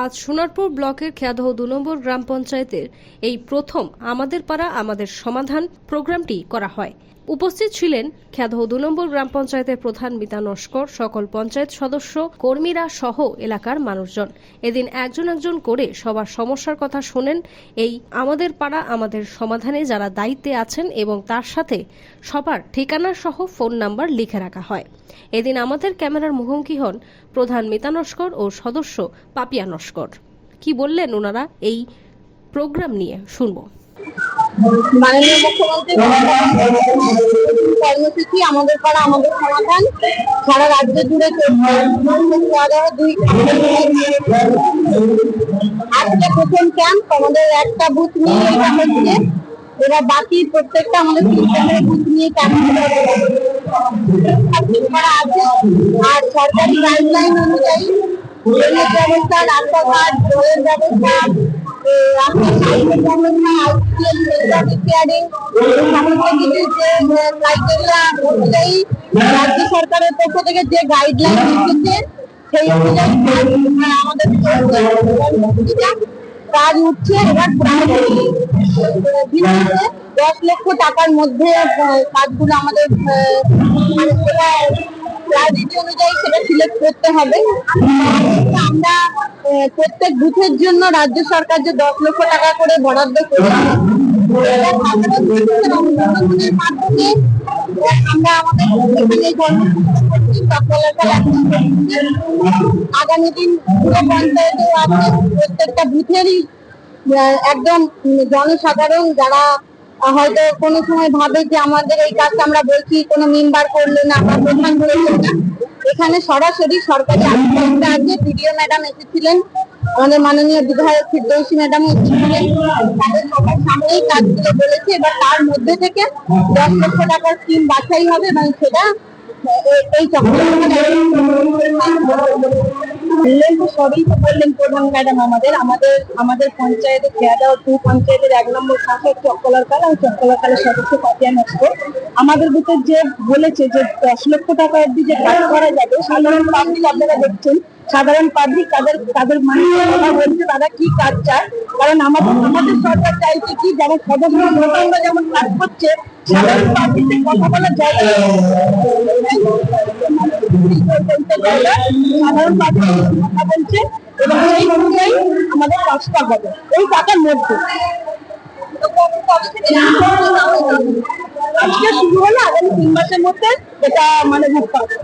আজ সোনারপুর ব্লকের খেয়াদহ দু নম্বর গ্রাম পঞ্চায়েতের এই প্রথম আমাদের পাড়া, আমাদের সমাধান প্রোগ্রামটি করা হয়। উপস্থিত ছিলেন খেয়াদহ দু নম্বর গ্রাম পঞ্চায়েতের প্রধান মিতা নস্কর, সকল পঞ্চায়েত সদস্য, কর্মীরা সহ এলাকার মানুষজন। এদিন একজন একজন করে সবার সমস্যার কথা শোনেন এই আমাদের পাড়া, আমাদের সমাধানে যারা দায়িত্বে আছেন এবং তার সাথে সবার ঠিকানা সহ ফোন নাম্বার লিখে রাখা হয়। এদিন আমাদের ক্যামেরার মুখোমুখি হন প্রধান মিতা নস্কর ও সদস্য পাপিয়া কি বললেন ওনারা? এই প্রোগ্রাম নিয়ে শুনব। প্রথম ক্যাম্প আমাদের একটা বুথ নিয়ে এবার বাকি প্রত্যেকটা আমাদের বুথ নিয়ে ক্যাম্প করা আছে আর সরকারি গাইডলাইন অনুযায়ী ব্যবস্থা রাজ্য সরকারের পক্ষ থেকে যে গাইডলাইন এসেছে সেই অনুযায়ী আমাদের কাজ উঠছে এবার প্রায় দশ লক্ষ টাকার মধ্যে কাজগুলো আমাদের আহ, মানে অনুযায়ী সেটা সিলেক্ট করতে হবে। প্রত্যেক বুথের জন্য রাজ্য সরকার যে দশ লক্ষ টাকা করে বরাদ্দ আমরা করছি। আগামী দিন প্রত্যেকটা বুথেরই একদম জনসাধারণ যারা হয়তো কোনো সময় ভাবে যে আমাদের এই কাজটা আমরা বলছি, কোনো মেম্বার করলে না বা প্রধান করলে না এখানে সরাসরি সরকারি আছে বিডিও ম্যাডাম এসেছিলেন, আমাদের মাননীয় বিধায়ক ফিরদৌসী ম্যাডাম এসেছিলেন। তাদের সবার সামনেই কাজগুলো বলেছে, এবার তার মধ্যে থেকে দশ লক্ষ টাকার স্কিম বাছাই হবে এবং সেটা আমাদের আমাদের এক নম্বর নস্কর আমাদের যে বলেছে যে দশ লক্ষ টাকা অব্দি যে কাজ করা যাবে সাধারণ পাবলিক আপনারা দেখছেন সাধারণ পাবলিক তাদের তাদের কথা বলছে তারা কি কাজ চায়? কারণ আমাদের আমাদের সরকার চাইছে কি যেমন সদস্য ভোটাররা যেমন কাজ করছে কথা সাধারণ কথা বলছে এবং সেই অনুযায়ী আমাদের হবে। এই মধ্যে। আজকে শুরু হলো আগামী তিন মাসের মধ্যে এটা মানে রূপ পাবে।